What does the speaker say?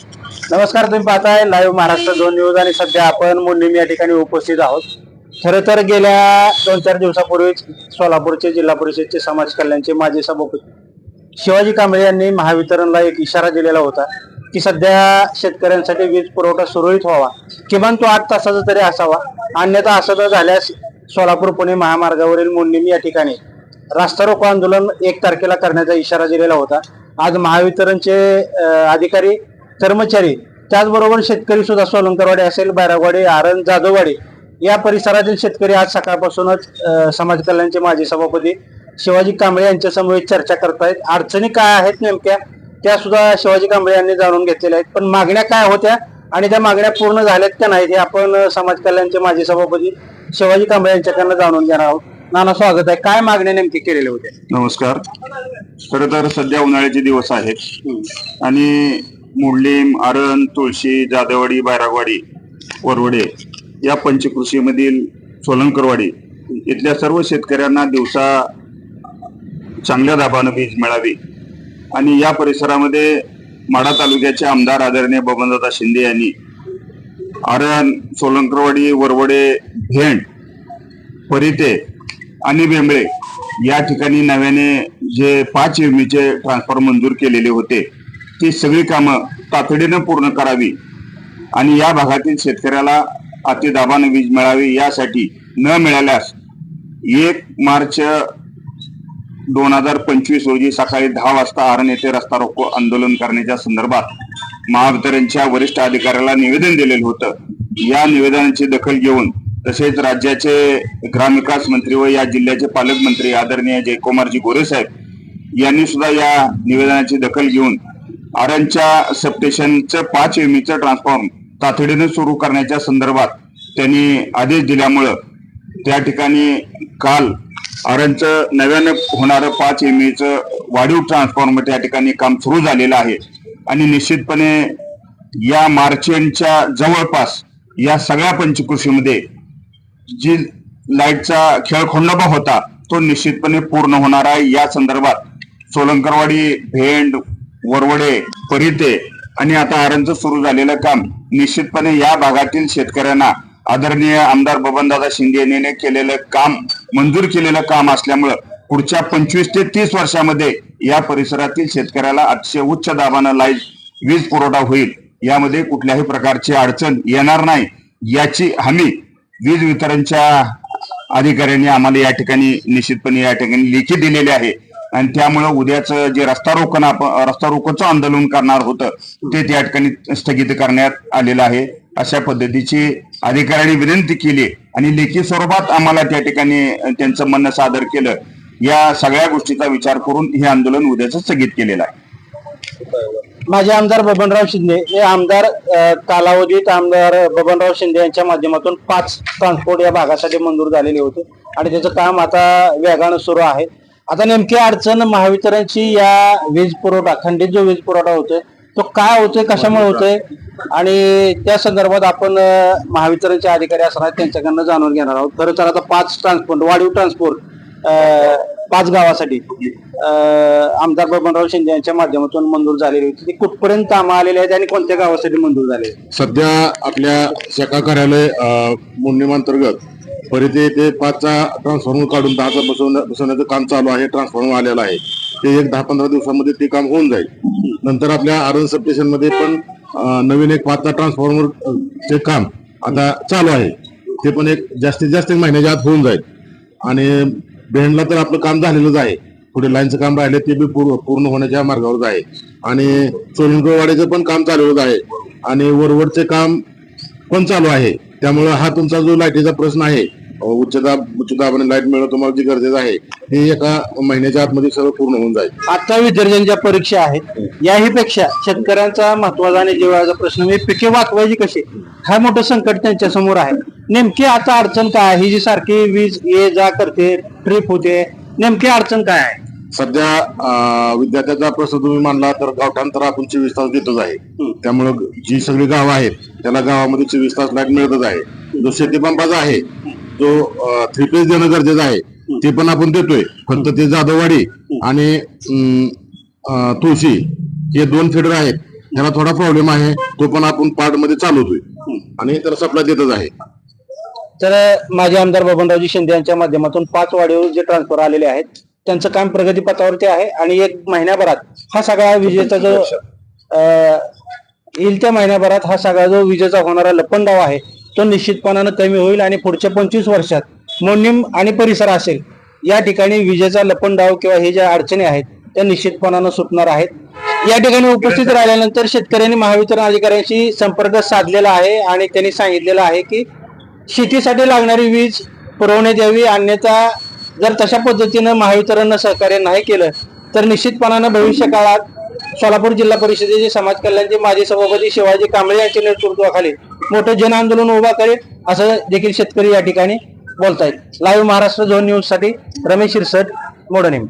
नमस्कार तुम्ही पाहताय लाईव्ह महाराष्ट्र दोन न्यूज आणि सध्या आपण मुंडीम या ठिकाणी उपस्थित आहोत. खरं तर गेल्या दोन चार दिवसापूर्वीच सोलापूरचे जिल्हा परिषदचे समाज कल्याणचे माजी सभापती शिवाजी कांबळे यांनी महावितरणला एक इशारा दिलेला होता की सध्या शेतकऱ्यांसाठी वीज पुरवठा सुरळीत व्हावा. किमान तो आठ तासाचा तरी असावा. अन्यथा असं तर झाल्यास सोलापूर पुणे महामार्गावरील मुंडीम या ठिकाणी रास्ता रोको आंदोलन एक तारखेला करण्याचा इशारा दिलेला होता. आज महावितरणचे अधिकारी कर्मचारी त्याचबरोबर शेतकरी सुद्धा सोलंकरवाडी असेल बैरागवाडी आरण जाधववाडी या परिसरातील शेतकरी आज सकाळपासूनच समाज कल्याणचे माजी सभापती शिवाजी कांबळे यांच्या समोर चर्चा करतायत. अडचणी काय आहेत नेमक्या त्या सुद्धा शिवाजी कांबळे यांनी जाणून घेतलेल्या आहेत. पण मागण्या काय होत्या आणि त्या मागण्या पूर्ण झाल्यात का नाहीत हे आपण समाज कल्याणचे माजी सभापती शिवाजी कांबळे यांच्याकडनं जाणून घेणार आहोत. नाना स्वागत आहे. काय मागण्या नेमकी केलेल्या होत्या? नमस्कार. खर तर सध्या उन्हाळ्याचे दिवस आहेत. आणि मुंडलीम आरण तुळशी जाधववाडी बैरागवाडी वरवडे या पंचकृषीमधील सोलंकरवाडी इथल्या सर्व शेतकऱ्यांना दिवसा चांगल्या दाबानं वीज मिळावी. आणि या परिसरामध्ये माढा तालुक्याचे आमदार आदरणीय बबनदादा शिंदे यांनी आरण सोलंकरवाडी वरवडे भेंड परिते आणि बेंबळे या ठिकाणी नव्याने जे पाच युमीचे ट्रान्सफॉर्म मंजूर केलेले होते ती सगळी कामं तातडीनं पूर्ण करावी आणि या भागातील शेतकऱ्याला अतिदाबानं वीज मिळावी यासाठी न मिळाल्यास एक मार्च दोन हजार पंचवीस रोजी सकाळी दहा वाजता आरण येथे रस्ता रोको आंदोलन करण्याच्या संदर्भात महावितरणच्या वरिष्ठ अधिकाऱ्याला निवेदन दिलेलं होतं. या निवेदनाची दखल घेऊन तसेच राज्याचे ग्रामविकास मंत्री व या जिल्ह्याचे पालकमंत्री आदरणीय जयकुमारजी गोरे साहेब यांनी सुद्धा या निवेदनाची दखल घेऊन आरणच्या सबस्टेशनचं पाच एमईचं ट्रान्सफॉर्म तातडीनं सुरू करण्याच्या संदर्भात त्यांनी आदेश दिल्यामुळं त्या ठिकाणी काल आरणचं नव्यानं होणारं पाच एमईचं वाढीव ट्रान्सफॉर्मर त्या ठिकाणी काम सुरू झालेलं आहे. आणि निश्चितपणे या मार्च एंडच्या जवळपास या सगळ्या पंचकृषीमध्ये जी लाईटचा खेळखोंडोबा होता तो निश्चितपणे पूर्ण होणार आहे. या संदर्भात सोलंकरवाडी भेंड वरवडे परिटे आणि आता आरणचं सुरू झालेलं काम निश्चितपणे या भागातील शेतकऱ्यांना आदरणीय आमदार बबनदादा शिंदे यांनी केलेलं काम मंजूर केलेलं काम असल्यामुळं पुढच्या पंचवीस ते तीस वर्षामध्ये या परिसरातील शेतकऱ्याला अतिशय उच्च दाबानं लाइट वीज पुरवठा होईल. यामध्ये कुठल्याही प्रकारची अडचण येणार नाही. याची हमी वीज वितरणच्या अधिकाऱ्यांनी आम्हाला या ठिकाणी निश्चितपणे या ठिकाणी लेखी दिलेली आहे. आणि त्यामुळं उद्याचं जे रस्ता रोकण आपण रस्ता रोकोचं आंदोलन करणार होतं ते त्या ठिकाणी स्थगित करण्यात आलेलं आहे. अशा पद्धतीची अधिकाऱ्यांनी विनंती केली आणि लेखी स्वरूपात आम्हाला त्या ठिकाणी त्यांचं म्हणणं सादर केलं. या सगळ्या गोष्टीचा विचार करून हे आंदोलन उद्याचं स्थगित केलेलं आहे. माझे आमदार बबनराव शिंदे हे आमदार कालावधीत आमदार बबनराव शिंदे यांच्या माध्यमातून पाच ट्रान्सपोर्ट या भागासाठी मंजूर झालेले होते. आणि त्याचं काम आता वेगानं सुरू आहे. आता नेमकी अडचण महावितरणची या वीज पुरवठा खंडित जो वीज पुरवठा होतोय तो काय होतोय कशामुळे होतोय? आणि त्या संदर्भात आपण महावितरणचे अधिकारी असणार त्यांच्याकडनं जाणून घेणार आहोत. खरं तर आता पाच ट्रान्सपोर्ट वाढीव ट्रान्सपोर्ट पाच गावासाठी आमदार बबनराव शिंदे यांच्या माध्यमातून मंजूर झालेली होती. ती कुठपर्यंत कामं आलेली आहेत आणि कोणत्या गावासाठी मंजूर झाले सध्या आपल्या शाखा कार्यालय मोडणीमांतर्गत परिधी ते पाचचा ट्रान्सफॉर्मर काढून दहाचा बसवण्या बसवण्याचं काम चालू आहे ट्रान्सफॉर्मर आलेलं आहे. ते एक दहा पंधरा दिवसामध्ये ते काम होऊन जाईल. नंतर आपल्या आरण सबस्टेशनमध्ये पण नवीन एक पाचचा ट्रान्सफॉर्मर चे काम आता चालू आहे. ते पण एक जास्तीत जास्त एक महिन्याच्या आत होऊन जाईल. आणि बेहणला तर आपलं काम झालेलंच आहे. पुढे लाईनचं काम राहिले ते बी पूर्ण पूर्ण होण्याच्या मार्गावरच आहे. आणि सोलंकरवाडीचं पण काम चालूच आहे. आणि वरवडचे काम पण चालू आहे. त्यामुळं हा तुमचा जो लाईटीचा प्रश्न आहे अ, उच्च दाब उच्च दाबाने लाइट मिळणं तुम्हाला जी गरजेचं आहे हे एका महिन्याच्या आतमध्ये सर्व पूर्ण होऊन जाईल. आता विद्यार्थ्यांच्या परीक्षा आहेत याही पेक्षा शेतकऱ्यांचा महत्त्वाचा आणि जिव्हाळ्याचा प्रश्न म्हणजे पिके वाचवायची कशी? हा मोठं संकट त्यांच्यासमोर आहे. नेमकी आता अडचण काय आहे? ही जी सारखी वीज ये जा करते ट्रिप होते नेमकी अडचण काय आहे? सध्या विद्यार्थ्याचा प्रश्न तुम्ही मानला तर गावठाण तर आपण चोवीस तास देतच आहे. त्यामुळं जी सगळी गावं आहेत त्याला गावामध्ये चोवीस तास लाइट मिळतच आहे. जो शेती पंपाचा आहे जो थ्री पेज देणं गरजेचं आहे ते पण आपण देतोय. फक्त ते जाधववाडी आणि तुळशी हे दोन फिडर आहेत. त्याला थोडा प्रॉब्लेम आहे. तो पण आपण पार्टमध्ये चालवतोय. आणि त्याला सप्लाय देतच आहे. तर माझे आमदार बबनरावजी शिंदे यांच्या माध्यमातून पाच वाडीवर जे ट्रान्सफर आलेले आहेत त्यांचं काम प्रगतीपथावरती आहे. आणि एक महिन्याभरात हा सगळा विजेचा जो येईल त्या महिन्याभरात हा सगळा जो विजेचा होणारा लपंडाव आहे तो निश्चितपणानं कमी होईल आणि पुढच्या पंचवीस वर्षात मोनिम आणि परिसर असेल या ठिकाणी विजेचा लपंडाव किंवा हे ज्या अडचणी आहेत त्या निश्चितपणानं सुटणार आहेत. या ठिकाणी उपस्थित राहिल्यानंतर शेतकऱ्यांनी महावितरण अधिकाऱ्यांशी संपर्क साधलेला आहे आणि त्यांनी सांगितलेलं आहे की शेतीसाठी लागणारी वीज पुरवण्यात यावी अन्यथा जर तशा पद्धतीनं महावितरणनं सहकार्य नाही केलं तर निश्चितपणानं भविष्य काळात सोलापूर जिल्हा परिषदेचे समाज कल्याणचे माजी सभापती शिवाजी कांबळे यांच्या नेतृत्वाखाली मोठं जन आंदोलन उभा करेल असं देखील शेतकरी या ठिकाणी बोलतायत. लाईव्ह महाराष्ट्र झोन न्यूजसाठी रमेश शिरसट मोडणीम.